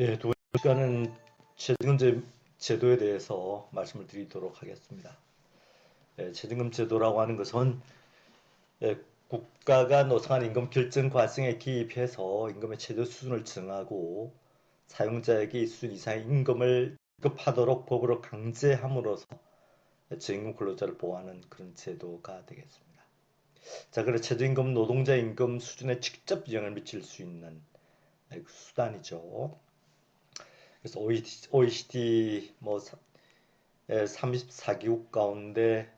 예, 두 시간은 최저임금 제도에 대해서 말씀을 드리도록 하겠습니다. 예, 최저임금 제도라고 하는 것은 예, 국가가 노상한 임금 결정 과정에 기입해서 임금의 최저 수준을 정하고 사용자에게 이 수준 이상의 임금을 지급하도록 법으로 강제함으로써 저임금 근로자를 보호하는 그런 제도가 되겠습니다. 자, 그래 최저임금 노동자 임금 수준에 직접 영향을 미칠 수 있는 수단이죠. 그래서 OECD, 뭐 34개국 가운데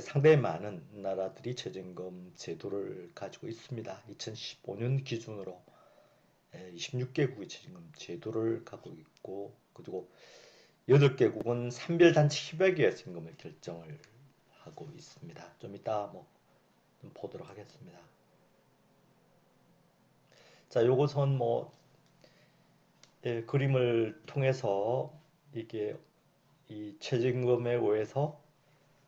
상당히 많은 나라들이 최저임금 제도를 가지고 있습니다. 2015년 기준으로 26개국이 최저임금 제도를 갖고 있고 그리고 8개국은 산별단체 협약에서 임금을 결정을 하고 있습니다. 좀 이따 뭐 좀 보도록 하겠습니다. 자, 요것은 뭐 예, 그림을 통해서 이게 이 최저임금에 의해서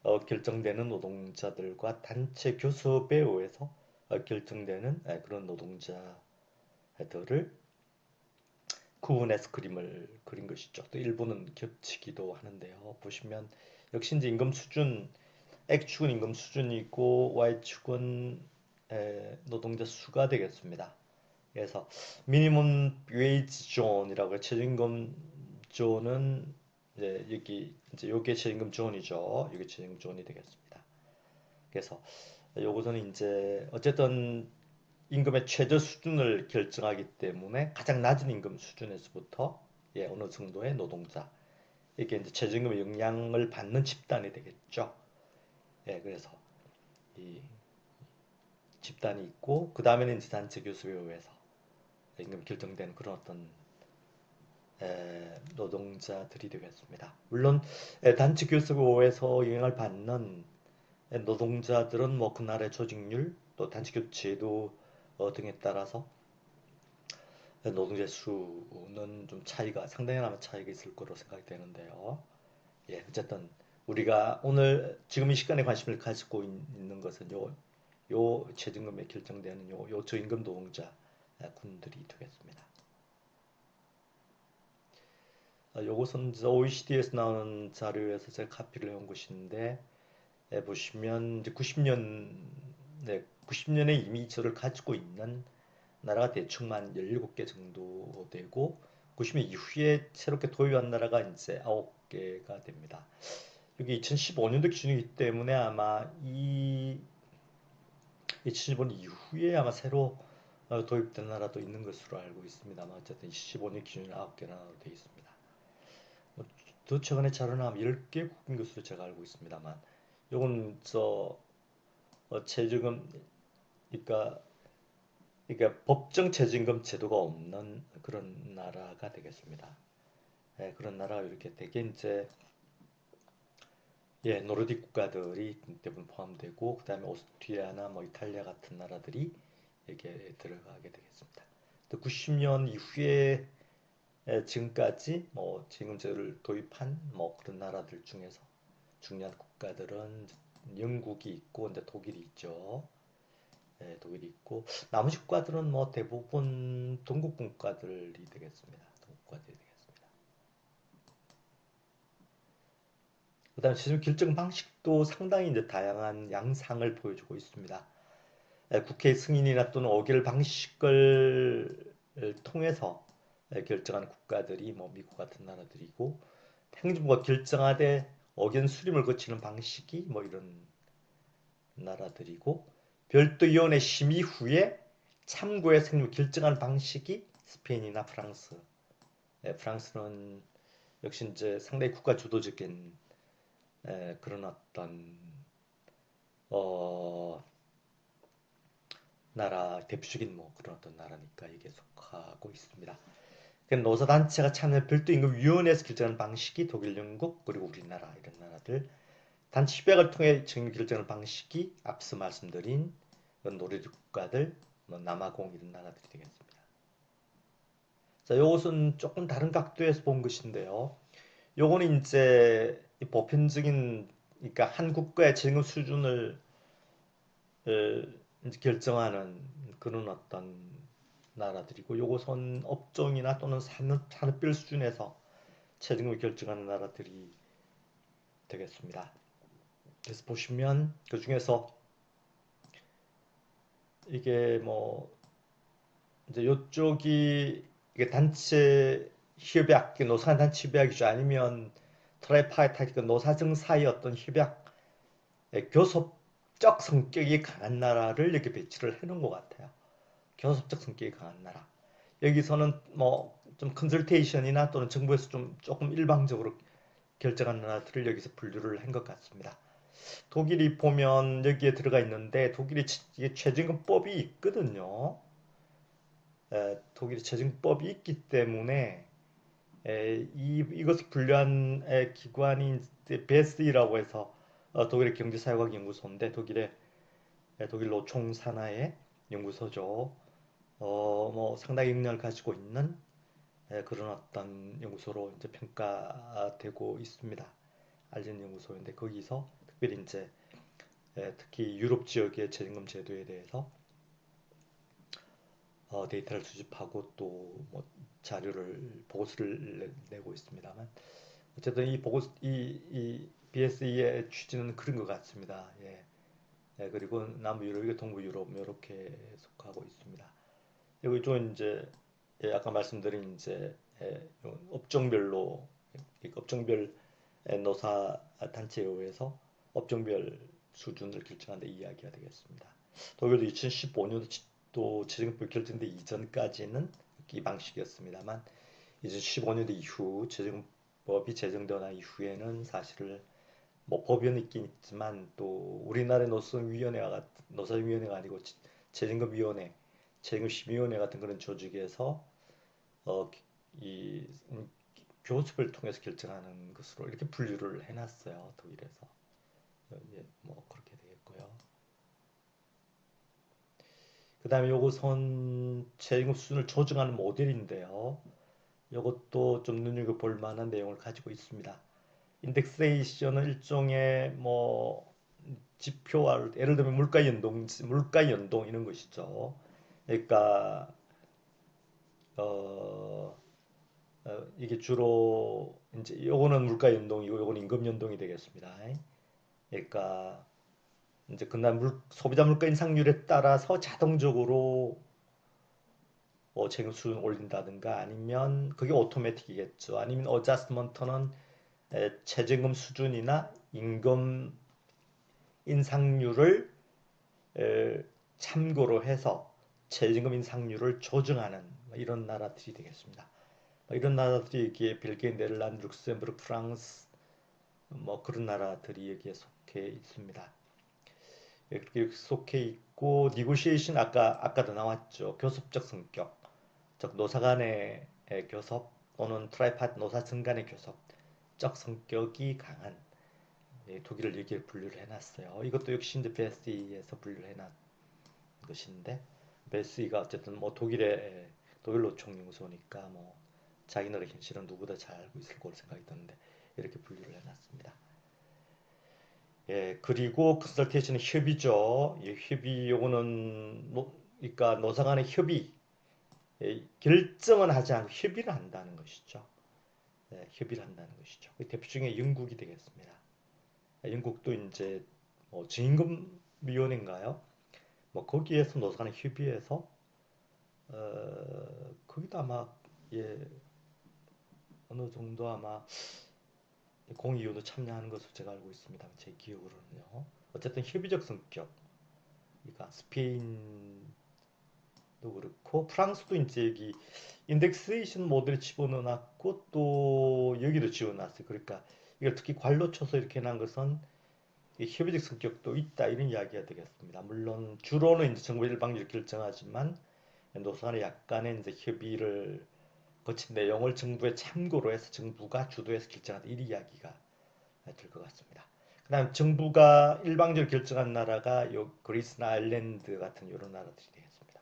어, 결정되는 노동자들과 단체 교섭에 의해서 어, 결정되는 예, 그런 노동자들을 구분해서 그림을 그린 것이죠. 또 일부는 겹치기도 하는데요. 보시면 역시 이제 임금 수준 X축은 임금 수준이고 Y축은 에, 노동자 수가 되겠습니다. 그래서 미니멈 웨이지 존이라고 최저임금 존은 이제 여기 이제 요게 최저임금 존이죠. 이게 최저임금 존이 되겠습니다. 그래서 요것은 이제 어쨌든 임금의 최저 수준을 결정하기 때문에 가장 낮은 임금 수준에서부터 예, 어느 정도의 노동자 이게 이제 최저임금의 영향을 받는 집단이 되겠죠. 예, 그래서 이 집단이 있고 그 다음에는 이제 단체 교섭에 의해서 임금 결정된 그런 어떤 에, 노동자들이 되겠습니다. 물론 에, 단체 교섭에 의해서 영향을 받는 에, 노동자들은 뭐 그날의 조직률 또 단체 교섭 제도 어, 등에 따라서 노동자 수는 좀 차이가 상당한 차이가 있을 거로 생각이 되는데요. 예, 어쨌든 우리가 오늘 지금 이 시간에 관심을 가지고 있는 것은 요, 요 최저임금에 결정되는 요, 요 저임금 노동자 군들이 되겠습니다. 아, 요것은 OECD에서 나오는 자료에서 제가 카피를 해온 것인데 예, 보시면 이제 90년 네, 90년에 이미 저를 가지고 있는 나라가 대충만 17개 정도 되고 90년 이후에 새롭게 도입한 나라가 이제 9개가 됩니다. 여기 2015년도 기준이기 때문에 아마 이 2015년 이후에 아마 새로 어, 도입된 나라도 있는 것으로 알고 있습니다만 어쨌든 15년 기준이 9개 나라로 되어 있습니다. 뭐, 더 최근에 자료는 한 10개 국인 것으로 제가 알고 있습니다만 이건 저 어, 최저금 그러니까 그러니까 법정 최저임금 제도가 없는 그런 나라가 되겠습니다. 예, 그런 나라가 이렇게 되게 이제 예, 노르딕 국가들이 대부분 포함되고 그다음에 오스트리아나 뭐 이탈리아 같은 나라들이 여기에 들어가게 되겠습니다. 또 90년 이후에 지금까지 뭐 지금제를 도입한 뭐 그런 나라들 중에서 중요한 국가들은 영국이 있고 이제 독일이 있죠. 예, 독일이 있고 나머지 국가들은 뭐 대부분 동국 국가들이 되겠습니다. 동국 국가들이 되겠습니다. 그다음 지금 결정 방식도 상당히 이제 다양한 양상을 보여주고 있습니다. 국회 승인이나 또는 오결 방식을 통해서 결정한 국가들이 뭐 미국 같은 나라들이고 행정부가 결정하되 의견 수렴을 거치는 방식이 뭐 이런 나라들이고 별도위원회 심의 후에 참고의 생명 결정한 방식이 스페인이나 프랑스. 네, 프랑스는 역시 이제 상당히 국가 주도적인 에, 그런 어떤 어 나라 대표적인 뭐 그런 어떤 나라니까 이게 속하고 있습니다. 노사단체가 참여 별도 임금위원회에서 결정하는 방식이 독일, 영국 그리고 우리나라 이런 나라들 단체 협약을 통해 정리 결정하는 방식이 앞서 말씀드린 노르딕 국가들, 뭐 남아공 이런 나라들이 되겠습니다. 자, 이것은 조금 다른 각도에서 본 것인데요. 요거는 이제 보편적인 그러니까 한 국가의 재금 수준을 결정하는 그런 어떤 나라들이고 요것은 업종이나 또는 산업, 산업별 수준에서 최저임금을 결정하는 나라들이 되겠습니다. 그래서 보시면 그 중에서 이게 뭐 이제 요쪽이 이게 단체 협약, 노사 단체 협약이죠. 아니면 트라이파이타이트 노사정 사이 어떤 협약 교섭 적 성격이 강한 나라를 이렇게 배치를 해놓은 것 같아요. 교섭적 성격이 강한 나라. 여기서는 뭐 좀 컨설테이션이나 또는 정부에서 좀 조금 일방적으로 결정한 나라들을 여기서 분류를 한 것 같습니다. 독일이 보면 여기에 들어가 있는데 독일이 최저임금법이 있거든요. 에, 독일이 최저임금법이 있기 때문에 에, 이, 이것을 분류한 에, 기관이 베스이라고 해서 어, 독일의 경제사회학 연구소인데 독일의 독일 노총 산하의 연구소죠. 어, 뭐 상당히 영향을 가지고 있는 그런 어떤 연구소로 이제 평가되고 있습니다. 알린 연구소인데 거기서 특별히 이제 특히 유럽 지역의 재임금 제도에 대해서 어, 데이터를 수집하고 또 뭐 자료를 보고서를 내 고 있습니다만 어쨌든 이 보고 이, 이 BSE의 취지는 그런 것 같습니다. 예. 예, 그리고 남부 유럽, 동부 유럽 이렇게 속하고 있습니다. 여기 좀 이제 예, 아까 말씀드린 이제 예, 업종별로 업종별 노사 단체에 의해서 업종별 수준을 결정하는 데 이야기가 되겠습니다. 독일도 2015년도 재정법 결정돼 이전까지는 이 방식이었습니다만 2015년도 이후 재정법이 제정되나 이후에는 사실을 뭐 법위는 있긴 있지만 또 우리나라의 노선위원회가 노사위원회가 아니고 재정금위원회, 재정심의위원회 같은 그런 조직에서 어, 이 음, 교습을 통해서 결정하는 것으로 이렇게 분류를 해놨어요 독일에서 예, 뭐 그렇게 되겠고요. 그 다음에 요것은 재임금 수준을 조정하는 모델인데요. 이것도 좀 눈여겨볼 만한 내용을 가지고 있습니다. 인덱세이션은 일종의 뭐 지표와 예를 들면 물가 연동, 물가 연동 이런 것이죠. 그러니까 어, 어 이게 주로 이제 요거는 물가 연동이고 요거는 임금 연동이 되겠습니다. 그러니까 이제 그날 물, 소비자 물가 인상률에 따라서 자동적으로 뭐 수준 올린다든가 아니면 그게 오토매틱이겠죠. 아니면 어자스먼트는 최저임금 수준이나 임금 인상률을 참고로 해서 최저임금 인상률을 조정하는 뭐 이런 나라들이 되겠습니다. 뭐 이런 나라들이 여기에 벨기에, 네덜란드, 룩셈부르크, 프랑스 뭐 그런 나라들이 여기에 속해 있습니다. 그렇게 속해 있고 니고시에이션 아까 아까도 나왔죠. 교섭적 성격, 즉 노사 간의 교섭 또는 트라이파트 노사층 간의 교섭 적 성격이 강한 예, 독일을 여기에 분류를 해놨어요. 이것도 역시 이제 베스이에서 분류를 해놨 것인데 베스이가 어쨌든 뭐 독일의 독일 노총 연구소니까 뭐 자기네의 현실은 누구보다 잘 알고 있을 거로 생각이 드는데 이렇게 분류를 해놨습니다. 예, 그리고 컨설테이션은 협의죠. 예, 협의 요거는 노, 그러니까 노사 간의 협의 예, 결정은 하지 않고 협의를 한다는 것이죠. 네, 협의를 한다는 것이죠. 그 대표 중에 영국이 되겠습니다. 영국도 이제 뭐 증임금위원회인가요? 뭐 거기에서 노사간 협의해서 어, 거기도 아마 예 어느 정도 아마 공의위원도 참여하는 것으로 제가 알고 있습니다. 제 기억으로는요. 어쨌든 협의적 성격. 그러니까 스페인 도 그렇고 프랑스도 이제 여기 인덱세이션 모델을 집어넣어놨고 또 여기도 집어넣었어요. 그러니까 이걸 특히 관로 쳐서 이렇게 난 것은 협의적 성격도 있다 이런 이야기가 되겠습니다. 물론 주로는 이제 정부 일방적으로 결정하지만 노선에 약간의 이제 협의를 거친 내용을 정부에 참고로 해서 정부가 주도해서 결정한다 이 이야기가 될 것 같습니다. 그다음 정부가 일방적으로 결정한 나라가 요 그리스나 아일랜드 같은 이런 나라들이 되겠습니다.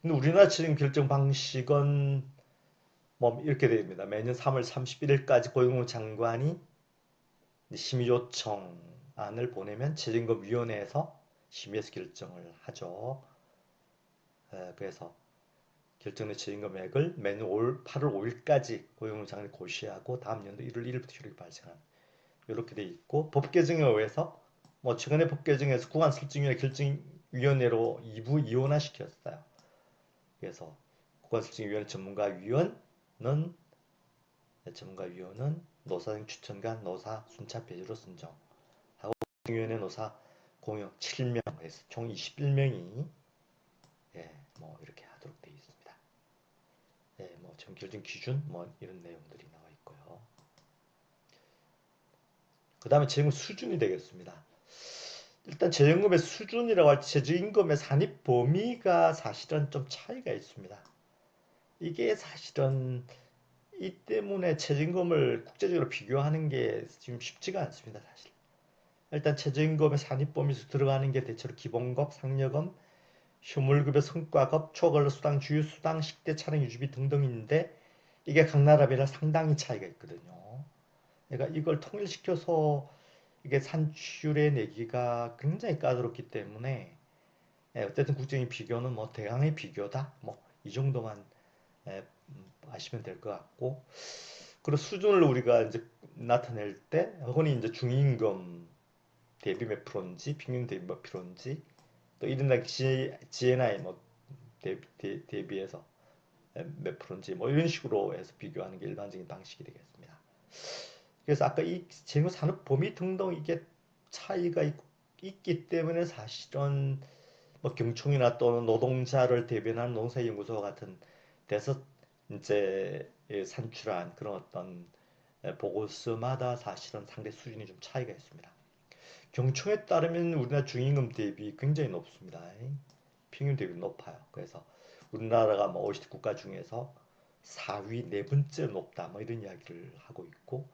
근데 우리나라 지금 결정 방식은 뭐 이렇게 됩니다. 매년 3월 31일까지 고용노 장관이 심의 요청안을 보내면 재정금위원회에서 심의해서 결정을 하죠. 에, 그래서 결정된 최저임금액을 매년 올 8월 5일까지 고용노동장관이 고시하고 다음 연도 1월 1일부터 효력이 발생하는 이렇게 돼 있고 법 개정에 의해서 뭐 최근에 법 개정에서 구간 설정위원회 결정위원회로 2부 이원화 시켰어요. 그래서 구간설정위원회 전문가위원은 전문가위원은 노사정 추천관 노사 순차 배제로 선정하고 위원회 노사 공용 7명에서 총 21명이 예, 뭐 이렇게 하도록 되어 있습니다. 예, 뭐 지금 결정 기준 뭐 이런 내용들이 나와 있고요. 그 다음에 재임 수준이 되겠습니다. 일단 재임금의 수준이라고 할때 최저임금의 산입 범위가 사실은 좀 차이가 있습니다. 이게 사실은 이 때문에 최저임금을 국제적으로 비교하는 게 지금 쉽지가 않습니다. 사실. 일단 최저임금의 산입 범위에서 들어가는 게 대체로 기본급, 상여금, 휴물급의 성과급, 초근로수당, 주유 수당, 식대, 차량 유지비 등등인데 이게 각 나라별로 상당히 차이가 있거든요. 그러니까 이걸 통일시켜서 이게 산출의 내기가 굉장히 까다롭기 때문에 예, 어쨌든 국제적인 비교는 뭐 대강의 비교다. 뭐 이 정도만 예, 음, 아시면 될 것 같고 그리고 수준을 우리가 이제 나타낼 때 흔히 이제 중임금 대비 몇 프로인지 평균 대비 몇 프로인지 또 이른날 GNI 뭐 대비, 대, 대비해서 몇 프로인지 뭐 이런 식으로 해서 비교하는 게 일반적인 방식이 되겠습니다. 그래서 아까 이 재무 산업 범위 등등 이게 차이가 있, 기 때문에 사실은 뭐 경총이나 또는 노동자를 대변하는 농사연구소와 같은 데서 이제 산출한 그런 어떤 보고서마다 사실은 상대 수준이 좀 차이가 있습니다. 경총에 따르면 우리나라 중임금 대비 굉장히 높습니다. 평균 대비 높아요. 그래서 우리나라가 뭐 OECD 국가 중에서 4위 네 번째 높다 뭐 이런 이야기를 하고 있고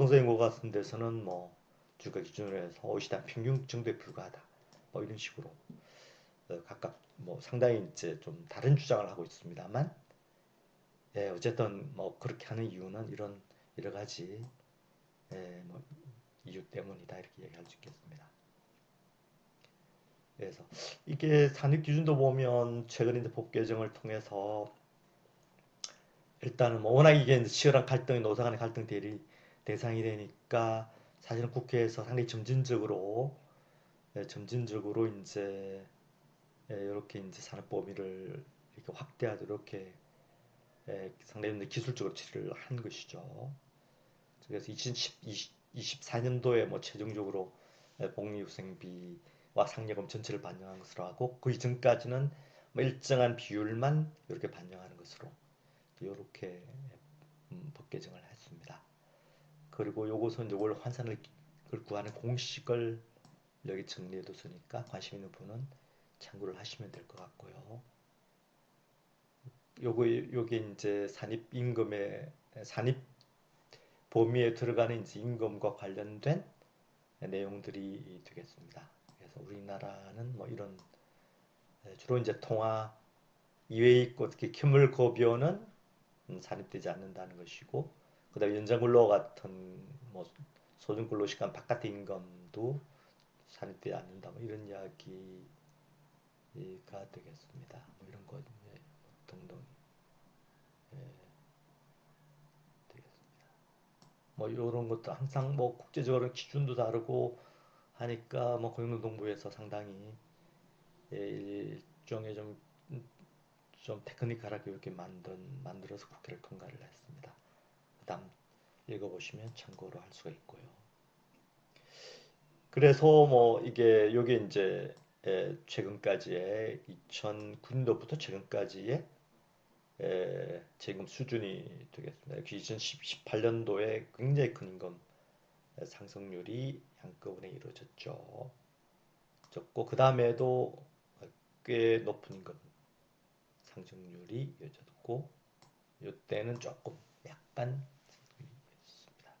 연구 같은 데서는 뭐 주가 기준으로 해서 OECD 평균 정도에 불과하다 뭐 이런 식으로 어, 각각 뭐 상당히 이제 좀 다른 주장을 하고 있습니다만 예, 어쨌든 뭐 그렇게 하는 이유는 이런 여러 가지 예, 뭐 이유 때문이다 이렇게 얘기할 수 있겠습니다. 그래서 이게 산입 기준도 보면 최근 이제 법 개정을 통해서 일단은 뭐 워낙 이게 치열한 갈등이 노사 간의 갈등 대리 대상이 되니까 사실은 국회에서 상당히 점진적으로 예, 점진적으로 이제 예, 이렇게 이제 산업 범위를 이렇게 확대하도록 이렇게 예, 상당히 기술적으로 처리를 한 것이죠. 그래서 2010, 24년도에 뭐 최종적으로 복리후생비와 상여금 전체를 반영한 것으로 하고 그 이전까지는 뭐 일정한 비율만 이렇게 반영하는 것으로 이렇게 음, 법 개정을 했습니다. 그리고 요것은 요걸 환산을 구하는 공식을 여기 정리해 뒀으니까 관심 있는 분은 참고를 하시면 될 것 같고요. 요거 요게 이제 산입 임금의 산입 범위에 들어가는 이제 임금과 관련된 내용들이 되겠습니다. 그래서 우리나라는 뭐 이런 주로 이제 통화 이외에 있고 특히 규물급여는 산입되지 않는다는 것이고 그다음에 연장근로 같은 뭐 소중 근로 시간 바깥의 임금도 산입되지 않는다 뭐 이런 이야기가 되겠습니다. 뭐 이런 거 등등. 예. 뭐 이런 것도 항상 뭐 국제적으로 기준도 다르고 하니까 뭐 고용노동부에서 상당히 일종의 좀, 좀 테크니컬하게 이렇게 만든, 만들어서 국회를 통과를 했습니다. 그 다음 읽어보시면 참고로 할 수가 있고요. 그래서 뭐 이게 요게 이제 최근까지의 2009년도부터 최근까지의 에, 재금 수준이 되겠습니다. 2018년도에 굉장히 큰 임금 상승률이 한꺼번에 이루어졌죠. 졌고 그 다음에도 꽤 높은 임금 상승률이 이어졌고 이때는 조금 약간 있습니다.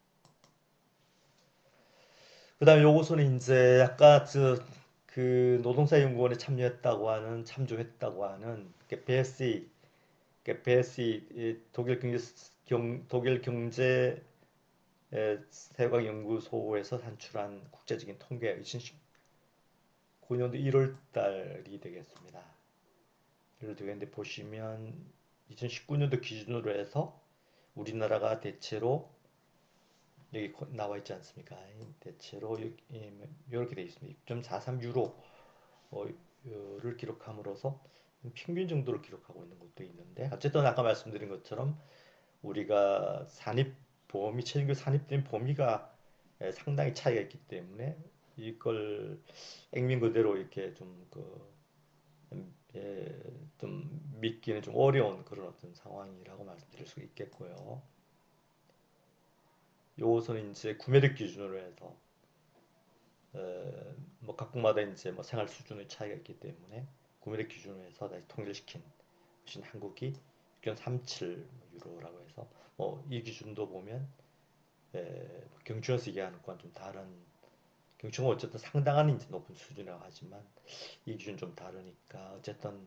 그 다음에 요것은 이제 아까 그, 그 노동사 연구원에 참여했다고 하는 참조했다고 하는 BSC 베시 독일 경제 경, 독일 경제 세관 연구소에서 산출한 국제적인 통계 2019년도 1월 달이 되겠습니다. 되겠는데 보시면 2019년도 기준으로 해서 우리나라가 대체로 여기 나와 있지 않습니까? 대체로 이렇게 되어 있습니다. 6.43 유로를 기록함으로써 평균 정도를 기록하고 있는 것도 있는데 어쨌든 아까 말씀드린 것처럼 우리가 산입 범위 최저임금 산입된 범위가 상당히 차이가 있기 때문에 이걸 액면 그대로 이렇게 좀그 예, 좀 믿기는 좀 어려운 그런 어떤 상황이라고 말씀드릴 수 있겠고요. 요것은 이제 구매력 기준으로 해서 에, 뭐 각국마다 이제 뭐 생활 수준의 차이가 있기 때문에 구매력 기준으로 해서 다시 통일시킨 것인 한국이 6.37 유로라고 해서 뭐 이 기준도 보면 에, 경추에서 얘기하는 것과 좀 다른 경추는 어쨌든 상당한 이제 높은 수준이라고 하지만 이 기준 좀 다르니까 어쨌든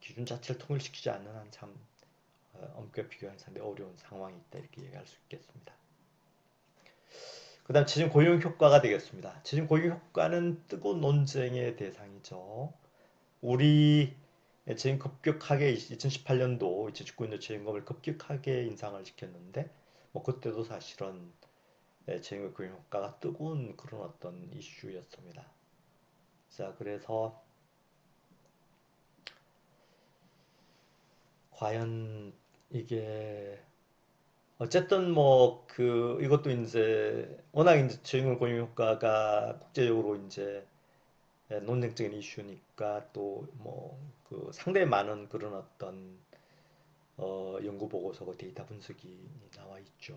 기준 자체를 통일시키지 않는 한참 어, 엄격히 비교하는 상당히 어려운 상황이 있다 이렇게 얘기할 수 있겠습니다. 그 다음 지금 고용 효과가 되겠습니다. 지금 고용 효과는 뜨거운 논쟁의 대상이죠. 우리 지금 급격하게 2018년도 2019년도 재임금을 급격하게 인상을 시켰는데 뭐 그때도 사실은 재임금 고용 효과가 뜨거운 그런 어떤 이슈였습니다. 자 그래서 과연 이게 어쨌든 뭐 그 이것도 이제 워낙 이제 저임금 고용 효과가 국제적으로 이제 논쟁적인 이슈니까 또 뭐 그 상당히 많은 그런 어떤 어 연구 보고서고 데이터 분석이 나와 있죠.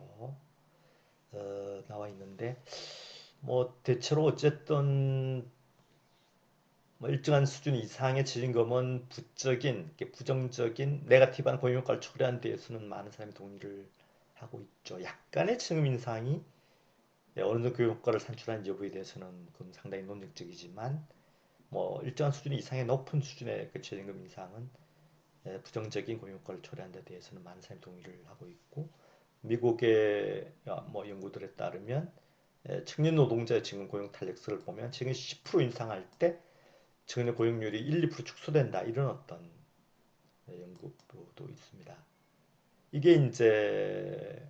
어 나와 있는데 뭐 대체로 어쨌든 뭐 일정한 수준 이상의 지임금은 부적인, 부정적인 네가티브한 고용 효과를 초래한 데에서는 많은 사람이 동의를 하고 있죠. 약간의 지금 인상이 네, 어느 정도 그 효과를 산출한 여부에 대해서는 그건 상당히 논쟁적이지만 뭐 일정한 수준 이상의 높은 수준의 그 최저임금 인상은 예, 부정적인 고용 효과를 초래한 데 대해서는 많은 사람이 동의를 하고 있고 미국의 뭐 연구들에 따르면 예, 청년 노동자의 지금 고용 탄력성을 보면 지금 10% 인상할 때 청년 고용률이 1, 2% 축소된다 이런 어떤 예, 연구도 있습니다. 이게 이제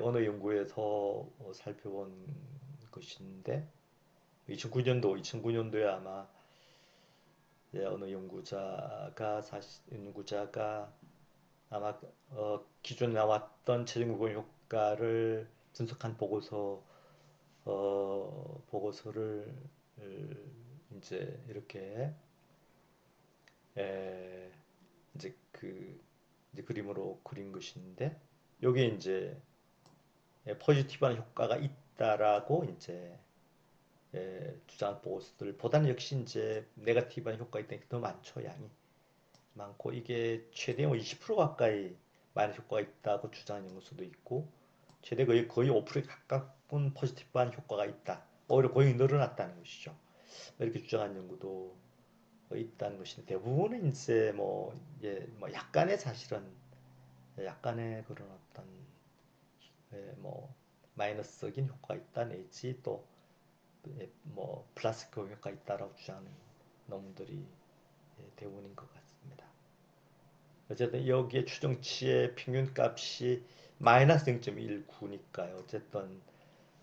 어느 연구에서 어, 살펴본 것인데 2009년도 2009년도에 아마 어느 연구자가 사실 연구자가 아마 어, 기존에 나왔던 최저임금 효과를 분석한 보고서 어, 보고서를 이제 이렇게 에, 이제 그 이제 그림으로 그린 것인데 여기에 이제 포지티브한 효과가 있다라고 이제 예, 주장 보고서들보다는 역시 이제 네가티브한 효과가 있다는 게 더 많죠 양이. 많고 이게 최대 20%뭐 가까이 마이너스 효과가 있다고 주장하는 연구소도 있고 최대 거의 거의 5%에 가까운 포지티브한 효과가 있다. 오히려 고용이 늘어났다는 것이죠. 이렇게 주장하는 연구도 있다는 것인데 대부분은 이제 뭐, 예, 뭐 약간의 사실은 약간의 그런 어떤 예, 뭐 마이너스적인 효과가 있다 내지 또뭐 예, 플라스 효과가 있다라고 주장하는 논문들이 예, 대부분인 것 같습니다. 어쨌든 여기에 추정치의 평균값이 마이너스 0.19니까요. 어쨌든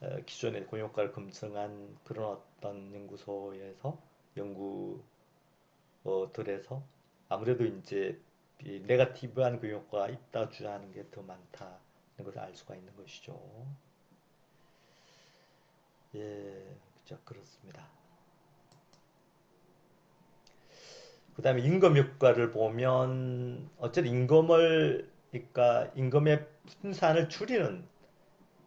어, 기존의 고용효과를 검증한 그런 어떤 연구소에서 연구 어, 들에서 아무래도 이제 네가티브한 그 효과가 있다 주장하는 게 더 많다는 것을 알 수가 있는 것이죠. 예, 그죠 그렇습니다. 그 다음에 임금 효과를 보면 어쨌든 임금을 그러니까 임금의 분산을 줄이는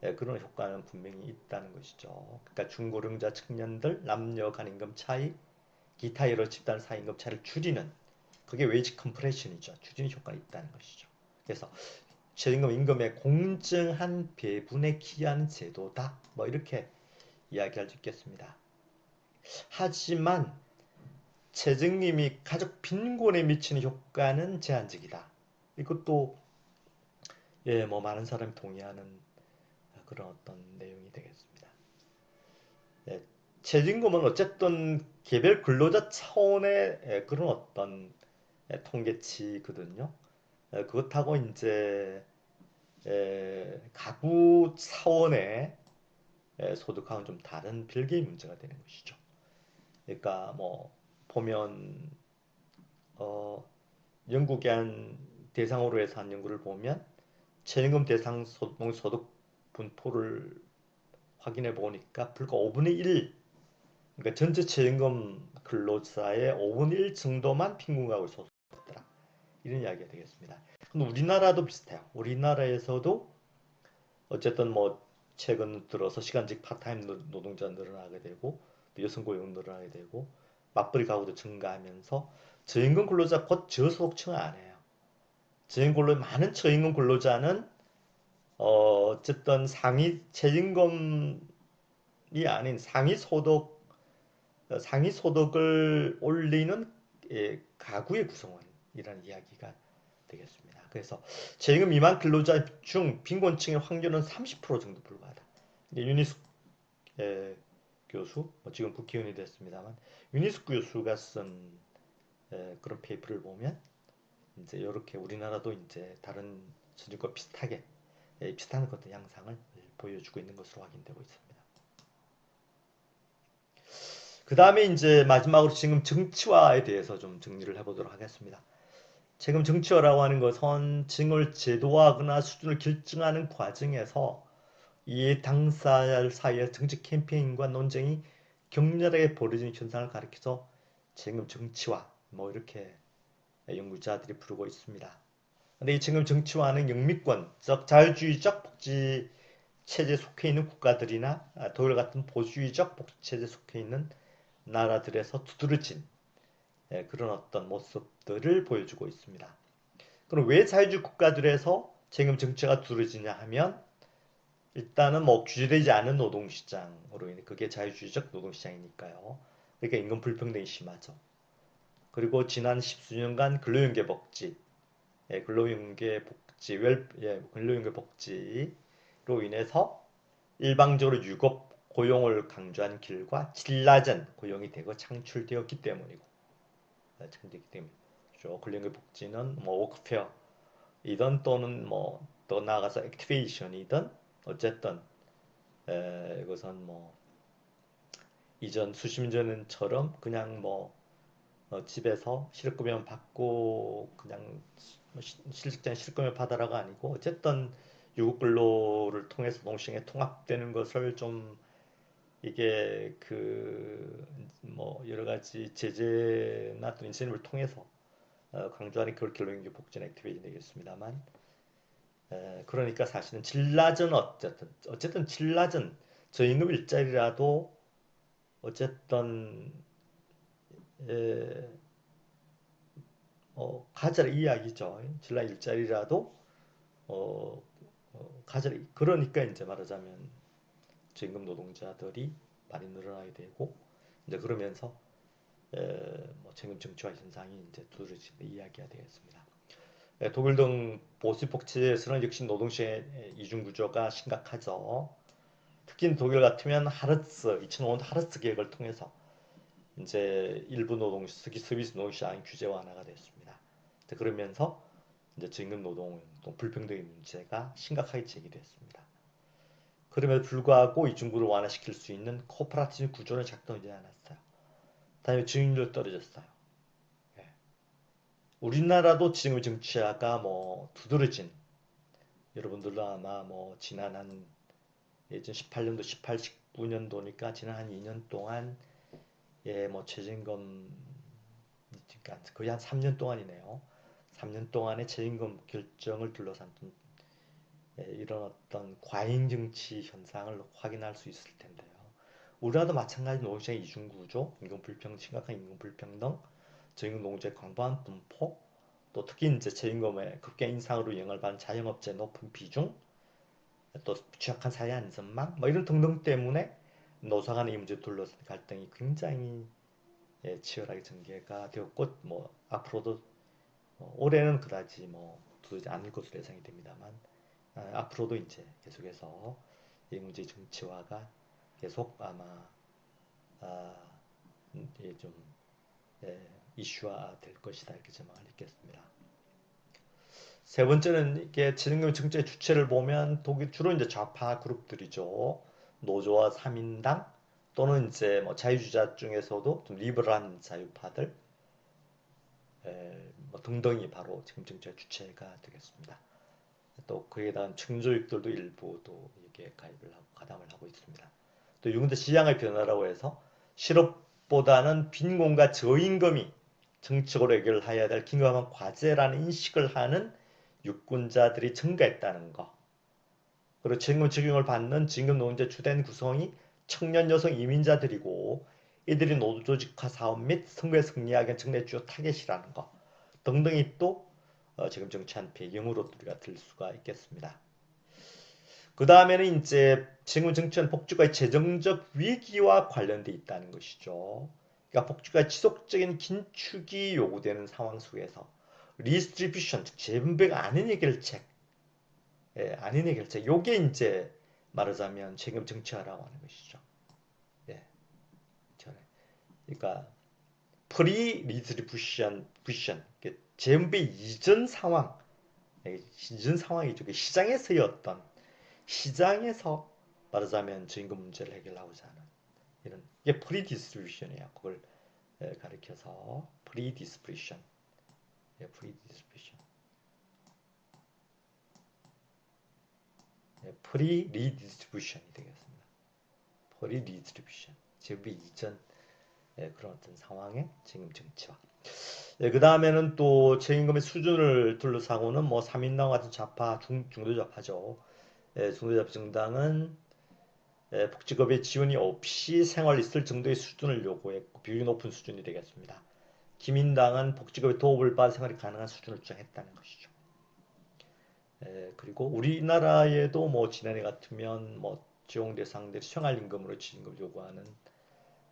예, 그런 효과는 분명히 있다는 것이죠. 그러니까 중고령자 청년들 남녀 간 임금 차이 기타 여러 집단 사이 임금차를 줄이는 그게 웨이지 컴프레션이죠. 줄이는 효과가 있다는 것이죠. 그래서 최저임금 임금의 공정한 배분에 기여하는 제도다. 뭐 이렇게 이야기할 수 있겠습니다. 하지만 최저임금이 가족 빈곤에 미치는 효과는 제한적이다. 이것도 예, 뭐 많은 사람이 동의하는 그런 어떤 내용이 되겠습니다. 예, 최저임금은 어쨌든 개별 근로자 차원의 예, 그런 어떤 예, 통계치거든요. 예, 그렇다고 이제 가구 차원의 소득하고는 좀 다른 별개의 문제가 되는 것이죠. 그러니까 뭐 보면 어 영국의 한 대상으로 해서 한 연구를 보면 최저임금 대상 소득 분포를 확인해 보니까 불과 5분의 1 그러니까 전체 최저임금 근로자의 5분의 1 정도만 빈곤가구에 소속했더라. 이런 이야기가 되겠습니다. 근데 우리나라도 비슷해요. 우리나라에서도 어쨌든 뭐 최근 들어서 시간직 파타임 노동자 늘어나게 되고 여성 고용 늘어나게 되고 맞벌이 가구도 증가하면서 저임금 근로자 곧 저소득층은 아니에요. 저임금 근로 많은 저임금 근로자는 어, 어쨌든 상위 최저임금이 아닌 상위 소득 상위 소득을 올리는 예, 가구의 구성원이라는 이야기가 되겠습니다. 그래서 최저임금 미만 근로자 중 빈곤층의 확률은 30% 정도 불과하다. 유니스 예, 교수, 뭐 지금 국회의원이 됐습니다만 유니스 교수가 쓴 예, 그런 페이퍼를 보면 이제 이렇게 우리나라도 이제 다른 선진과 비슷하게 예, 비슷한 어떤 양상을 보여주고 있는 것으로 확인되고 있습니다. 그 다음에 이제 마지막으로 지금 정치화에 대해서 좀 정리를 해보도록 하겠습니다. 지금 정치화라고 하는 것은 증을 제도화하거나 수준을 결정하는 과정에서 이 당사자 사이의 정치 캠페인과 논쟁이 격렬하게 벌어지는 현상을 가리켜서 지금 정치화 뭐 이렇게 연구자들이 부르고 있습니다. 근데 이 지금 정치화는 영미권, 즉 자유주의적 복지 체제에 속해 있는 국가들이나 독일 같은 보수주의적 복지 체제에 속해 있는 나라들에서 두드러진 예, 그런 어떤 모습들을 보여주고 있습니다. 그럼 왜 자유주의 국가들에서 지금 정치가 두드러지냐 하면 일단은 뭐 규제되지 않은 노동시장으로 인해 그게 자유주의적 노동시장이니까요. 그러니까 임금 불평등이 심하죠. 그리고 지난 십수년간 근로연계 복지, 예, 근로연계 복지, 웰, 예, 근로연계 복지로 인해서 일방적으로 유급 고용을 강조한 길과 질 낮은 고용이 되고 창출되었기 때문이고 네, 창출되기 때문이죠. 근로연계 복지는 뭐 워크페어이든 또는 뭐 더 나아가서 액티베이션이든 어쨌든 에, 이것은 뭐 이전 수십 년 전처럼 그냥 뭐 어, 집에서 실업급여만 받고 그냥 뭐 실직장 실업급여 받아라가 아니고 어쨌든 유급근로를 통해서 농시장에 통합되는 것을 좀 이게 그 뭐 여러 가지 제재나 또 인센티브를 통해서 어, 강조하는 그걸 결론이 복진 액티베이션 되겠습니다만 에, 그러니까 사실은 질 낮은 어쨌든 어쨌든 질 낮은 저임금 일자리라도 어쨌든 에, 어, 가져라 이야기죠. 질라 일자리라도 어, 어, 가져라 그러니까 이제 말하자면 저임금 노동자들이 많이 늘어나게 되고 이제 그러면서 에, 뭐 저임금 정치화 현상이 이제 두드러지는 이야기가 되겠습니다. 에, 독일 등 보수 복지에서는 역시 노동시의 이중 구조가 심각하죠. 특히 독일 같으면 하르츠 2005년 하르츠 계획을 통해서 이제 일부 노동 특히 서비스 노동시장 규제 완화가 됐습니다. 그러면서 이제 저임금 노동 불평등의 문제가 심각하게 제기됐습니다. 그럼에도 불구하고 이 중구를 완화시킬 수 있는 코퍼라티브 구조는 작동되지 않았어요. 다음에 증인율 떨어졌어요. 예. 우리나라도 지금 정치화가 뭐 두드러진 여러분들도 아마 뭐 지난 한 예전 18년도 18, 19년도니까 지난 한 2년 동안 예뭐 최저임금 그러니까 거의 한 3년 동안이네요. 3년 동안의 최저임금 결정을 둘러싼 예, 이런 어떤 과잉 정치 현상을 확인할 수 있을 텐데요. 우리나라도 마찬가지 노동시장 이중구조, 임금불평, 심각한 임금불평등, 저임금 노동자의 광범한 분포, 또 특히 이제 저임금의 급격 인상으로 영향을 받는 자영업자의 높은 비중, 또 취약한 사회 안전망, 뭐 이런 등등 때문에 노사 간의 이 문제 둘러싼 갈등이 굉장히 예, 치열하게 전개가 되었고, 뭐 앞으로도 뭐 올해는 그다지 뭐 두지 않을 것으로 예상이 됩니다만 아, 앞으로도 이제 계속해서 이 문제 정치화가 계속 아마 아, 음, 예, 좀 예, 이슈화 될 것이다 이렇게 전망을 했겠습니다. 세 번째는 이게 지능금 정책 주체를 보면 독일 주로 이제 좌파 그룹들이죠. 노조와 3인당 또는 이제 뭐 자유주자 중에서도 좀 리버럴한 자유파들 에, 뭐 등등이 바로 지금 정책 주체가 되겠습니다. 또 그에 대한 청조익들도 일부 또 이게 가입을 하고 가담을 하고 있습니다. 또 유근대 시장의 변화라고 해서 실업보다는 빈곤과 저임금이 정책으로 해결해야 될 긴급한 과제라는 인식을 하는 유권자들이 증가했다는 거. 그리고 지금 적용을 받는 지금 노동자 주된 구성이 청년 여성 이민자들이고 이들이 노조직화 사업 및 선거에 승리하기 위한 정례 주요 타겟이라는 거 등등이 또 어, 지금 정치한 배경으로 우리가 들 수가 있겠습니다. 그 다음에는 이제 지금 정치한 복지과의 재정적 위기와 관련돼 있다는 것이죠. 그러니까 복지가 지속적인 긴축이 요구되는 상황 속에서 리스트리뷰션, 즉 재분배가 아닌 해결책, 예, 아닌 해결책, 요게 이제 말하자면 세금 정치화라고 하는 것이죠. 예, 그러니까 프리 리스트리뷰션, 부션, 재분배 이전 상황, 예, 이전 상황이죠. 그 시장에서의 어떤 시장에서 말하자면 주인금 문제를 해결하고자 하는 이런 이게 프리 디스트리뷰션이야. 그걸 예, 가리켜서 프리 디스트리뷰션 예, 프리 예, 프리 리디스트리뷰션이 되겠습니다. 프리 리디스트리뷰션 재비 이전 예, 그런 어떤 상황의 지금 정치화. 예, 그 다음에는 또 최임금의 수준을 둘러싸고는 뭐 3인당 같은 좌파, 중, 중도좌파죠. 예, 중도좌파 정당은 예, 복지급의 지원이 없이 생활 있을 정도의 수준을 요구했고 비율이 높은 수준이 되겠습니다. 기민당은 복지급의 도움을 받아 생활이 가능한 수준을 주장했다는 것이죠. 에, 그리고 우리나라에도 뭐 지난해 같으면 뭐 지용 대상들이 생활임금으로 지임금 요구하는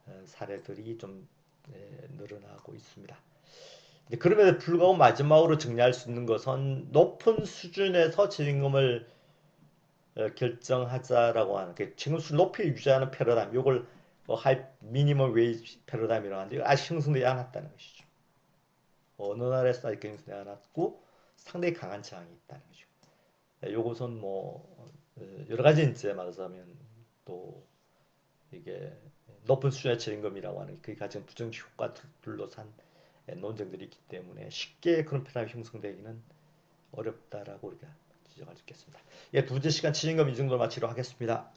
에, 사례들이 좀 에, 늘어나고 있습니다. 그럼에도 불구하고 마지막으로 정리할 수 있는 것은 높은 수준에서 지임금을 결정하자라고 하는 게 지금 수 높이 유지하는 패러다임, 이걸 뭐 하이 미니멈 웨이지 패러다임이라고 하는데 아직 형성되지 않았다는 것이죠. 어느 나라에서 아직 형성되지 않았고 상당히 강한 저항이 있다는 거죠. 네, 요것은 뭐 어, 여러 가지 이제 말하자면 또 이게 높은 수준의 최임금이라고 하는 그 가진 부정적 효과 둘러싼 논쟁들이 있기 때문에 쉽게 그런 패러다임이 형성되기는 어렵다라고 우리가 지적할 수 있겠습니다. 예, 두째 시간 최임금 이 정도로 마치도록 하겠습니다.